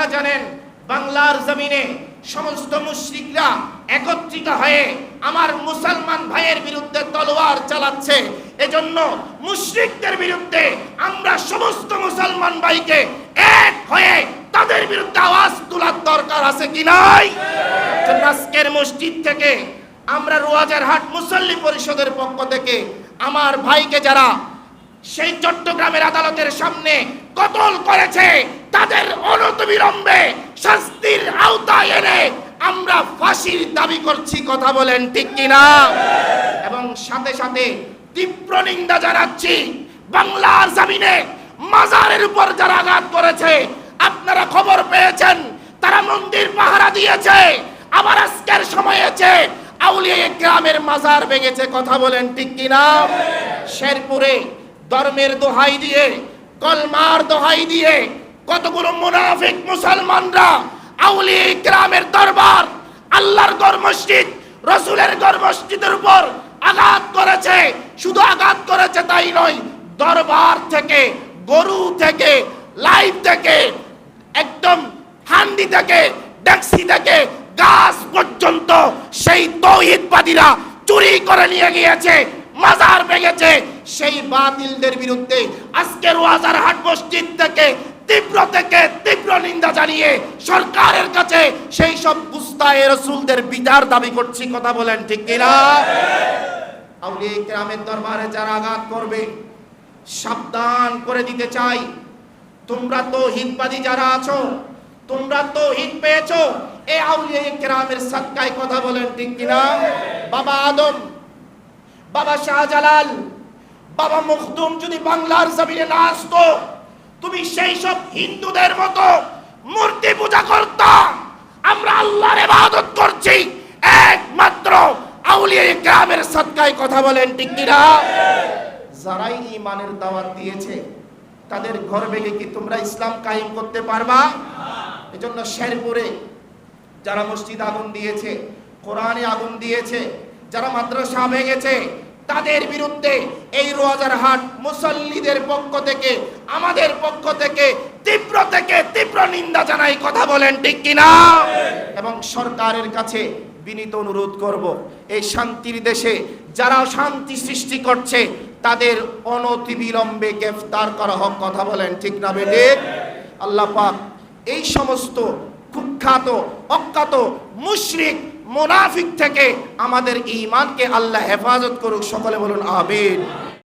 আপনারা জানেন, বাংলার জমিনে সমস্ত মুশরিকরা একত্রিত হয়ে আমার মুসলমান ভাইয়ের বিরুদ্ধে তলোয়ার চালাচ্ছে। এজন্য মুশরিকদের বিরুদ্ধে আমরা সমস্ত মুসলমান ভাইকে এক হয়ে তাদের বিরুদ্ধে আওয়াজ তোলার দরকার আছে কি নাই? আজকের মসজিদ থেকে আমরা রোয়াজার হাট মুসল্লি পরিষদের পক্ষ থেকে আমার ভাইকে যারা সেই চট্টগ্রামের আদালতের সামনে কতল করেছে তাদের অনতবিলম্বে শাস্তির আওতায় এনে আমরা ফাঁসির দাবি করছি, কথা বলেন ঠিক কিনা? এবং সাথে সাথে তীব্র নিন্দা জানাচ্ছি, বাংলার জামিনে মাজারের উপর যারা আঘাত করেছে, আপনারা খবর পেয়েছেন, তারা মন্দির পাহারা দিয়েছে, আবার আজকের সময় আছে আউলিয়া গ্রামের মাজার ভেঙেছে, কথা বলেন ঠিক কিনা? শেরপুরে ধর্মের দোহাই দিয়ে, কলমার দোহাই দিয়ে কতগুলো মুনাফিক মুসলমানরা আউলিয়া গ্রামের দরবার, আল্লাহর গড় মসজিদ, রসুলের গড় মসজিদের উপর আঘাত করেছে। শুধু আঘাত করেছে তাই নয়, দরবার থেকে, গরু থেকে লাইভ থেকে, একদম হান্ডি থেকে ট্যাক্সি থেকে, গাছ পর্যন্ত সেই তৌহিদবাদীরা চুরি করে নিয়ে গিয়েছে, মাজার ভেঙেছে। সেই বাতিলদের বিরুদ্ধে আজকের ওয়াজার হাট মসজিদ থেকে তীব্র থেকে তীব্র নিন্দা জানিয়ে সরকারের কাছে সেই সব গুস্তায়ে রসুলদের বিচার দাবি করছি, কথা বলেন ঠিক কিনা? আউলিয়া গ্রামের দরবারে যারা আঘাত করবে, সাবধান করে দিতে চাই। তোমরা তো হিতবাদী যারা আছো, তোমরা তো হিত পেয়েছ। এ আউলিয়া কেরামের সৎকায় কথা বলেন ঠিক কিনা? বাবা আদম, বাবা শাহজালাল, বাবা মুখদুম যদি বাংলার জমিনে না আসতো তুমি সেই সব হিন্দুদের মতো মূর্তি পূজা করতাম আমরা আল্লাহর ইবাদত করছি। একমাত্র আউলিয়া গ্রামের সৎকায় কথা বলেন ঠিক কিনা? যারাই ইমানের দাওয়াত দিয়েছে, তাদের ঘর ভেঙে কি তোমরা ইসলাম কায়েম করতে পারবা? এজন্য শেরপুরে যারা মসজিদ আগুন দিয়েছে, কোরআনে আগুন দিয়েছে, যারা মাদ্রাসা ভেঙেছে তাদের বিরুদ্ধে এই রোজার হাট মুসল্লিদের পক্ষ থেকে, আমাদের পক্ষ থেকে তীব্র থেকে তীব্র নিন্দা জানাই কথা বলেন ঠিক কিনা? এবং সরকারের কাছে বিনীত অনুরোধ করব, এই শান্তির দেশে যারা শান্তি সৃষ্টি করছে, তাদের অনতিবিলম্বে গ্রেফতার করা হোক, কথা বলেন ঠিক না বেটে আল্লাহ পাক এই সমস্ত কুখ্যাত, অজ্ঞাত, মুশরিক মুনাফিক থেকে আমাদের ইমানকে আল্লাহ হেফাজত করুক সকলে বলুন আমিন।